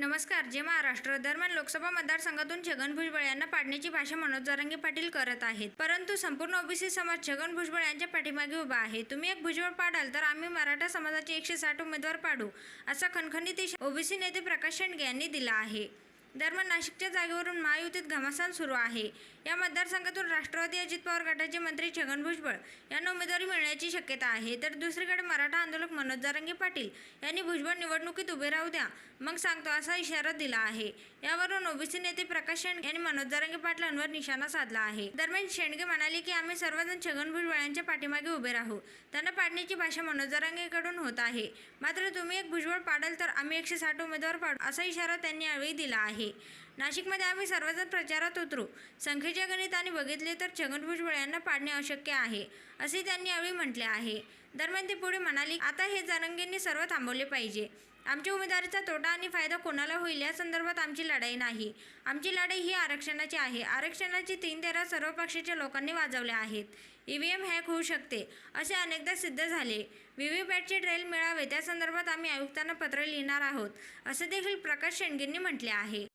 नमस्कार जे महाराष्ट्र दरम्यान लोकसभा मतदारसंघातून छगन भुजबळ यांना पाडण्याची भाषा मनोज जरंगी पाटील करत आहेत. परंतु संपूर्ण ओबीसी समाज छगन भुजबळ यांच्या पाठीमागे उभा आहे. तुम्ही एक भुजबळ पाडाल तर आम्ही मराठा समाजाचे एकशे साठ उमेदवार पाडू असा खणखणीत ओबीसी नेते प्रकाश शेंडगे यांनी दिला आहे. दरम्यान नाशिकच्या जागेवरून महायुतीत घमासान सुरू आहे. या मतदारसंघातून राष्ट्रवादी अजित पवार गटाचे मंत्री छगन भुजबळ यांना उमेदवारी मिळण्याची शक्यता आहे. तर दुसरीकडे मराठा आंदोलक मनोज जारंगे पाटील यांनी भुजबळ निवडणुकीत उभे राहू द्या मग सांगतो असा इशारा दिला आहे. यावरून ओबीसी नेते प्रकाश शेंडगे यांनी मनोज जारंगे पाटलांवर निशाणा साधला आहे. दरम्यान शेंडगे म्हणाले की आम्ही सर्वजण छगन भुजबळ यांच्या पाठीमागे उभे राहू. त्यांना पाडण्याची भाषा मनोज जारंगेकडून होत आहे. मात्र तुम्ही एक भुजबळ पाडाल तर आम्ही एकशे साठ उमेदवार पाडू असा इशारा त्यांनी यावेळी दिला आहे. नाशिकमध्ये आम्ही सर्वजण प्रचारात उतरू. संख्येच्या गणिताने बघितले तर छगन भुजबळ यांना पाडणे अशक्य आहे असे त्यांनी यावेळी म्हटले आहे. दरम्यान ते पुढे म्हणाले आता हे जारंगेंनी सर्व थांबवले पाहिजे. आमच्या उमेदवारीचा तोटा आणि फायदा कोणाला होईल या संदर्भात आमची लढाई नाही. आमची लढाई ही आरक्षणाची आहे. आरक्षणाची तीन तेरा सर्व पक्षाच्या लोकांनी वाजवल्या आहेत. ई व्ही एम हॅक होऊ शकते असे अनेकदा सिद्ध झाले. व्ही व्ही पॅटचे ट्रेल मिळावे त्या संदर्भात आम्ही आयुक्तांना पत्र लिहिणार आहोत असे देखील प्रकाश शेंडगेंनी म्हटले आहे.